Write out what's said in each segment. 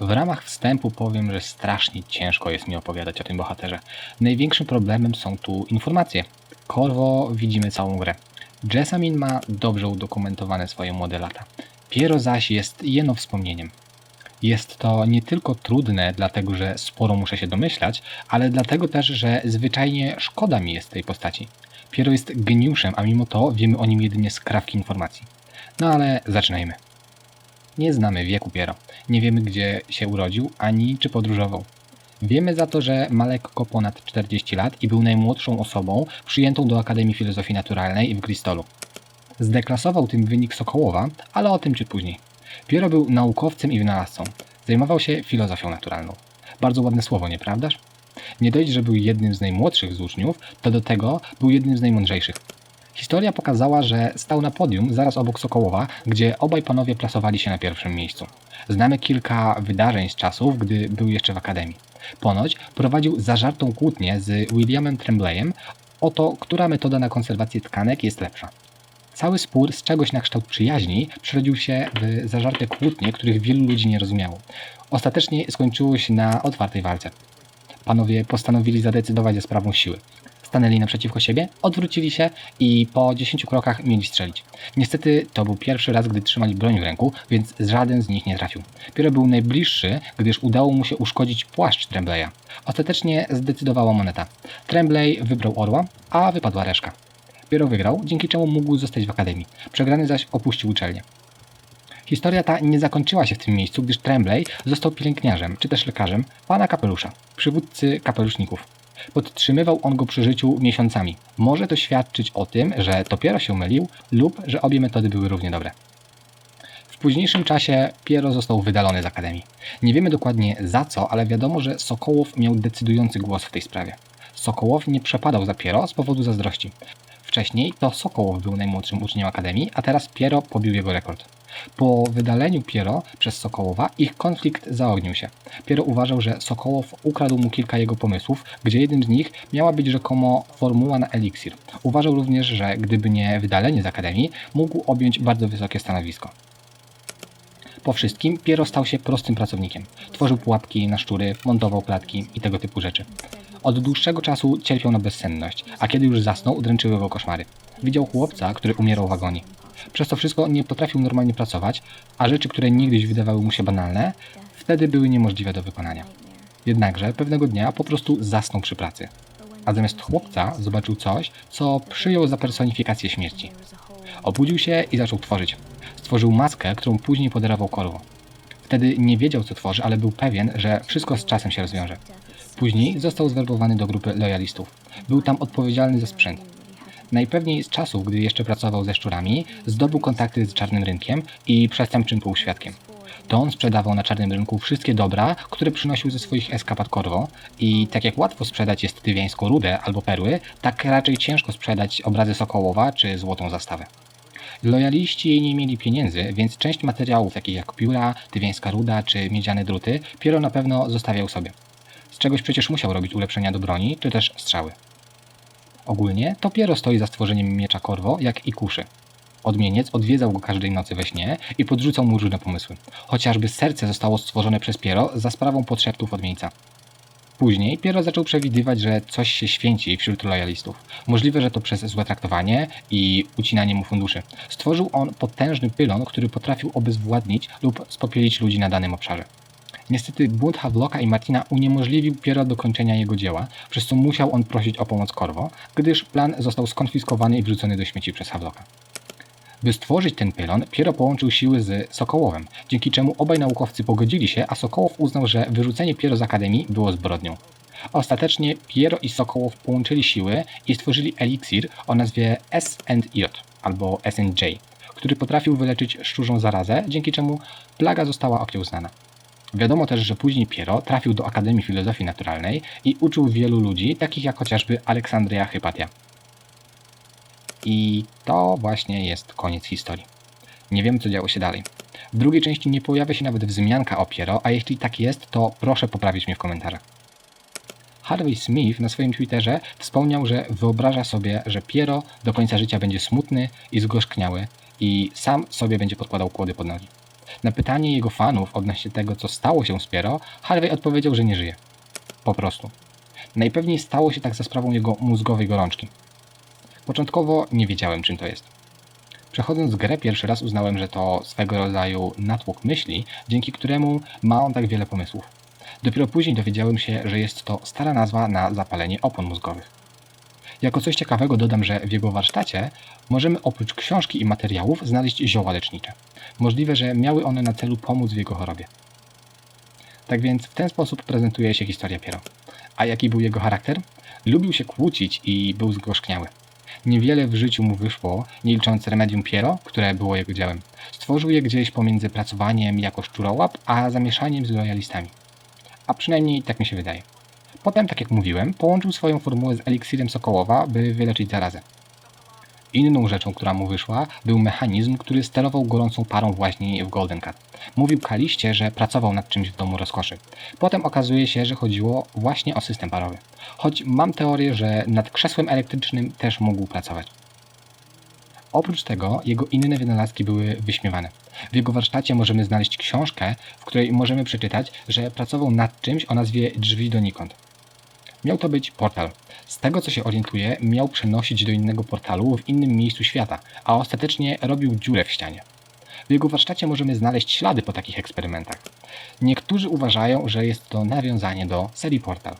W ramach wstępu powiem, że strasznie ciężko jest mi opowiadać o tym bohaterze. Największym problemem są tu informacje. Korwo widzimy całą grę. Jessamine ma dobrze udokumentowane swoje młode lata. Piero zaś jest jeno wspomnieniem. Jest to nie tylko trudne, dlatego że sporo muszę się domyślać, ale dlatego też, że zwyczajnie szkoda mi jest tej postaci. Piero jest geniuszem, a mimo to wiemy o nim jedynie skrawki informacji. No ale zaczynajmy. Nie znamy wieku Piero. Nie wiemy, gdzie się urodził, ani czy podróżował. Wiemy za to, że ma lekko ponad 40 lat i był najmłodszą osobą przyjętą do Akademii Filozofii Naturalnej w Bristolu. Zdeklasował tym wynik Sokołowa, ale o tym czy później. Piero był naukowcem i wynalazcą. Zajmował się filozofią naturalną. Bardzo ładne słowo, nieprawdaż? Nie dość, że był jednym z najmłodszych z uczniów, to do tego był jednym z najmądrzejszych. Historia pokazała, że stał na podium zaraz obok Sokołowa, gdzie obaj panowie plasowali się na pierwszym miejscu. Znamy kilka wydarzeń z czasów, gdy był jeszcze w akademii. Ponoć prowadził zażartą kłótnię z Williamem Trembleyem o to, która metoda na konserwację tkanek jest lepsza. Cały spór z czegoś na kształt przyjaźni przerodził się w zażarte kłótnie, których wielu ludzi nie rozumiało. Ostatecznie skończyło się na otwartej walce. Panowie postanowili zadecydować ze sprawą siły. Stanęli naprzeciwko siebie, odwrócili się i po 10 krokach mieli strzelić. Niestety to był pierwszy raz, gdy trzymali broń w ręku, więc żaden z nich nie trafił. Piero był najbliższy, gdyż udało mu się uszkodzić płaszcz Trembleya. Ostatecznie zdecydowała moneta. Tremblay wybrał orła, a wypadła reszka. Piero wygrał, dzięki czemu mógł zostać w akademii. Przegrany zaś opuścił uczelnię. Historia ta nie zakończyła się w tym miejscu, gdyż Tremblay został pielęgniarzem, czy też lekarzem pana kapelusza, przywódcy kapeluszników. Podtrzymywał on go przy życiu miesiącami. Może to świadczyć o tym, że dopiero się mylił lub że obie metody były równie dobre. W późniejszym czasie Piero został wydalony z akademii. Nie wiemy dokładnie za co, ale wiadomo, że Sokołow miał decydujący głos w tej sprawie. Sokołow nie przepadał za Piero z powodu zazdrości. Wcześniej to Sokołow był najmłodszym uczniem akademii, a teraz Piero pobił jego rekord. Po wydaleniu Piero przez Sokołowa ich konflikt zaognił się. Piero uważał, że Sokołow ukradł mu kilka jego pomysłów, gdzie jednym z nich miała być rzekomo formuła na eliksir. Uważał również, że gdyby nie wydalenie z akademii, mógł objąć bardzo wysokie stanowisko. Po wszystkim Piero stał się prostym pracownikiem. Tworzył pułapki na szczury, montował klatki i tego typu rzeczy. Od dłuższego czasu cierpiał na bezsenność, a kiedy już zasnął, dręczyły go koszmary. Widział chłopca, który umierał w agonii. Przez to wszystko nie potrafił normalnie pracować, a rzeczy, które niegdyś wydawały mu się banalne, wtedy były niemożliwe do wykonania. Jednakże pewnego dnia po prostu zasnął przy pracy. A zamiast chłopca zobaczył coś, co przyjął za personifikację śmierci. Obudził się i zaczął tworzyć. Stworzył maskę, którą później podarował Korwo. Wtedy nie wiedział, co tworzy, ale był pewien, że wszystko z czasem się rozwiąże. Później został zwerbowany do grupy lojalistów. Był tam odpowiedzialny za sprzęt. Najpewniej z czasów, gdy jeszcze pracował ze szczurami, zdobył kontakty z czarnym rynkiem i przestępczym półświadkiem. To on sprzedawał na czarnym rynku wszystkie dobra, które przynosił ze swoich eskapad Korwo i tak jak łatwo sprzedać jest tywiańską rudę albo perły, tak raczej ciężko sprzedać obrazy Sokołowa czy złotą zastawę. Lojaliści nie mieli pieniędzy, więc część materiałów takich jak pióra, tywiańska ruda czy miedziane druty Piero na pewno zostawiał sobie. Z czegoś przecież musiał robić ulepszenia do broni, czy też strzały. Ogólnie to Piero stoi za stworzeniem miecza Korwo, jak i kuszy. Odmieniec odwiedzał go każdej nocy we śnie i podrzucał mu różne pomysły. Chociażby serce zostało stworzone przez Piero za sprawą podszeptów odmieńca. Później Piero zaczął przewidywać, że coś się święci wśród lojalistów. Możliwe, że to przez złe traktowanie i ucinanie mu funduszy. Stworzył on potężny pylon, który potrafił obezwładnić lub spopielić ludzi na danym obszarze. Niestety bunt Havlocka i Martina uniemożliwił Piero dokończenia jego dzieła, przez co musiał on prosić o pomoc Korwo, gdyż plan został skonfiskowany i wrzucony do śmieci przez Havlocka. By stworzyć ten pylon, Piero połączył siły z Sokołowem, dzięki czemu obaj naukowcy pogodzili się, a Sokołow uznał, że wyrzucenie Piero z Akademii było zbrodnią. Ostatecznie Piero i Sokołow połączyli siły i stworzyli eliksir o nazwie S&J albo SNJ, który potrafił wyleczyć szczurzą zarazę, dzięki czemu plaga została okiełznana. Wiadomo też, że później Piero trafił do Akademii Filozofii Naturalnej i uczył wielu ludzi, takich jak chociażby Aleksandria Hypatia. I to właśnie jest koniec historii. Nie wiemy, co działo się dalej. W drugiej części nie pojawia się nawet wzmianka o Piero, a jeśli tak jest, to proszę poprawić mnie w komentarzach. Harvey Smith na swoim Twitterze wspomniał, że wyobraża sobie, że Piero do końca życia będzie smutny i zgorzkniały i sam sobie będzie podkładał kłody pod nogi. Na pytanie jego fanów odnośnie tego, co stało się z Piero, Harvey odpowiedział, że nie żyje. Po prostu. Najpewniej stało się tak za sprawą jego mózgowej gorączki. Początkowo nie wiedziałem, czym to jest. Przechodząc grę pierwszy raz uznałem, że to swego rodzaju natłok myśli, dzięki któremu ma on tak wiele pomysłów. Dopiero później dowiedziałem się, że jest to stara nazwa na zapalenie opon mózgowych. Jako coś ciekawego dodam, że w jego warsztacie możemy oprócz książki i materiałów znaleźć zioła lecznicze. Możliwe, że miały one na celu pomóc w jego chorobie. Tak więc w ten sposób prezentuje się historia Piero. A jaki był jego charakter? Lubił się kłócić i był zgorzkniały. Niewiele w życiu mu wyszło, nie licząc remedium Piero, które było jego dziełem. Stworzył je gdzieś pomiędzy pracowaniem jako szczurołap, a zamieszaniem z lojalistami. A przynajmniej tak mi się wydaje. Potem, tak jak mówiłem, połączył swoją formułę z eliksirem Sokołowa, by wyleczyć zarazę. Inną rzeczą, która mu wyszła, był mechanizm, który sterował gorącą parą właśnie w Golden Cat. Mówił Kaliście, że pracował nad czymś w domu rozkoszy. Potem okazuje się, że chodziło właśnie o system parowy. Choć mam teorię, że nad krzesłem elektrycznym też mógł pracować. Oprócz tego jego inne wynalazki były wyśmiewane. W jego warsztacie możemy znaleźć książkę, w której możemy przeczytać, że pracował nad czymś o nazwie drzwi donikąd. Miał to być portal. Z tego co się orientuję, miał przenosić do innego portalu w innym miejscu świata, a ostatecznie robił dziurę w ścianie. W jego warsztacie możemy znaleźć ślady po takich eksperymentach. Niektórzy uważają, że jest to nawiązanie do serii Portal.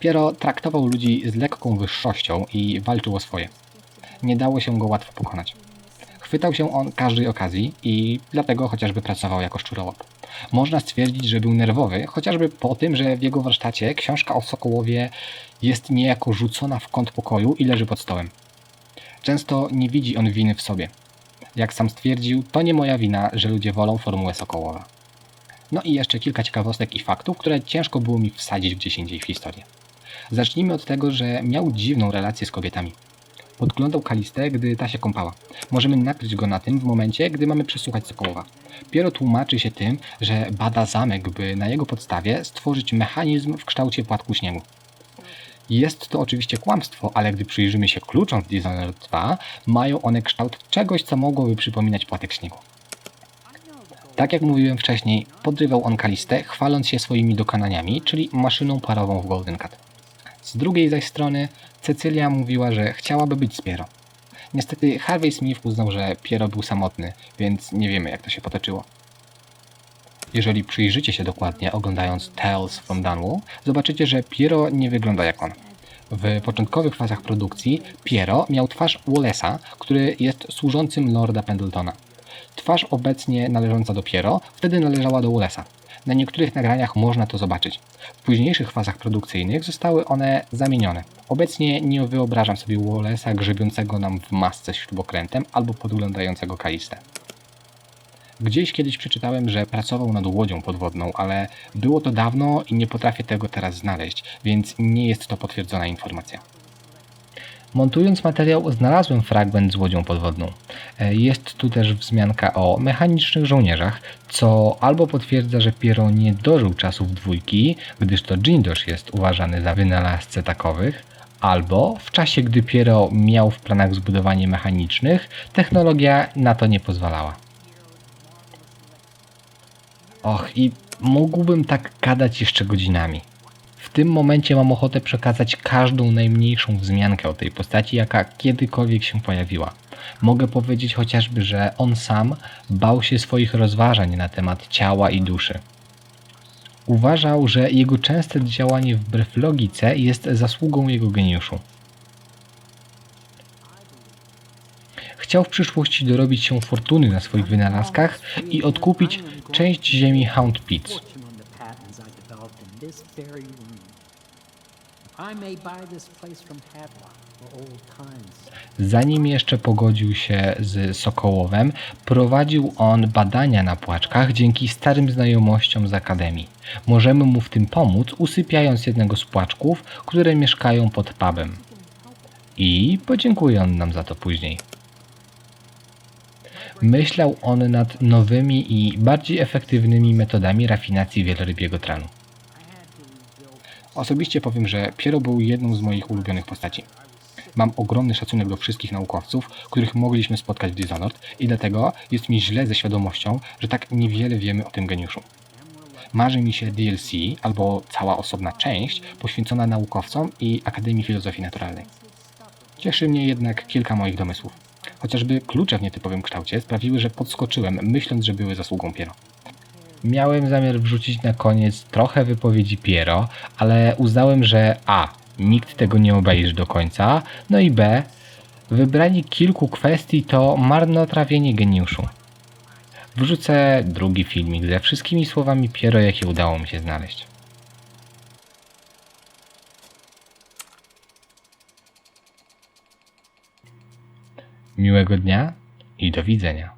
Piero traktował ludzi z lekką wyższością i walczył o swoje. Nie dało się go łatwo pokonać. Chwytał się on każdej okazji i dlatego chociażby pracował jako szczurołap. Można stwierdzić, że był nerwowy, chociażby po tym, że w jego warsztacie książka o Sokołowie jest niejako rzucona w kąt pokoju i leży pod stołem. Często nie widzi on winy w sobie. Jak sam stwierdził, to nie moja wina, że ludzie wolą formułę Sokołowa. No i jeszcze kilka ciekawostek i faktów, które ciężko było mi wsadzić gdzieś indziej w historię. Zacznijmy od tego, że miał dziwną relację z kobietami. Podglądał Kalistę, gdy ta się kąpała. Możemy nakryć go na tym w momencie, gdy mamy przesłuchać Sokołowa. Piero tłumaczy się tym, że bada zamek, by na jego podstawie stworzyć mechanizm w kształcie płatku śniegu. Jest to oczywiście kłamstwo, ale gdy przyjrzymy się kluczom w Dishonored 2, mają one kształt czegoś, co mogłoby przypominać płatek śniegu. Tak jak mówiłem wcześniej, podrywał on Kalistę, chwaląc się swoimi dokonaniami, czyli maszyną parową w Golden Cat. Z drugiej zaś strony Cecylia mówiła, że chciałaby być z Piero. Niestety Harvey Smith uznał, że Piero był samotny, więc nie wiemy jak to się potoczyło. Jeżeli przyjrzycie się dokładnie oglądając Tales from Dunwall, zobaczycie, że Piero nie wygląda jak on. W początkowych fazach produkcji Piero miał twarz Wallace'a, który jest służącym Lorda Pendletona. Twarz obecnie należąca do Piero wtedy należała do Wallace'a. Na niektórych nagraniach można to zobaczyć. W późniejszych fazach produkcyjnych zostały one zamienione. Obecnie nie wyobrażam sobie Wallace'a grzebiącego nam w masce śrubokrętem albo podglądającego kalistę. Gdzieś kiedyś przeczytałem, że pracował nad łodzią podwodną, ale było to dawno i nie potrafię tego teraz znaleźć, więc nie jest to potwierdzona informacja. Montując materiał znalazłem fragment z łodzią podwodną. E, Jest tu też wzmianka o mechanicznych żołnierzach, co albo potwierdza, że Piero nie dożył czasów dwójki, gdyż to Jindosh jest uważany za wynalazcę takowych, albo w czasie, gdy Piero miał w planach zbudowanie mechanicznych, technologia na to nie pozwalała. Och, i mógłbym tak gadać jeszcze godzinami. W tym momencie mam ochotę przekazać każdą najmniejszą wzmiankę o tej postaci, jaka kiedykolwiek się pojawiła. Mogę powiedzieć chociażby, że on sam bał się swoich rozważań na temat ciała i duszy. Uważał, że jego częste działanie wbrew logice jest zasługą jego geniuszu. Chciał w przyszłości dorobić się fortuny na swoich wynalazkach i odkupić część ziemi Hound Pits. I may buy this place from Hadlock. Zanim jeszcze pogodził się z Sokołowem, prowadził on badania na płaczkach dzięki starym znajomościom z Akademii. Możemy mu w tym pomóc, usypiając jednego z płaczków, które mieszkają pod pubem. I podziękuje on nam za to później. Myślał on nad nowymi i bardziej efektywnymi metodami rafinacji wielorybiego tranu. Osobiście powiem, że Piero był jedną z moich ulubionych postaci. Mam ogromny szacunek do wszystkich naukowców, których mogliśmy spotkać w Dishonored i dlatego jest mi źle ze świadomością, że tak niewiele wiemy o tym geniuszu. Marzy mi się DLC albo cała osobna część poświęcona naukowcom i Akademii Filozofii Naturalnej. Cieszy mnie jednak kilka moich domysłów. Chociażby klucze w nietypowym kształcie sprawiły, że podskoczyłem, myśląc, że były zasługą Piero. Miałem zamiar wrzucić na koniec trochę wypowiedzi Piero, ale uznałem, że A. Nikt tego nie obejrzy do końca, no i B. Wybranie kilku kwestii to marnotrawienie geniuszu. Wrzucę drugi filmik ze wszystkimi słowami Piero, jakie udało mi się znaleźć. Miłego dnia i do widzenia.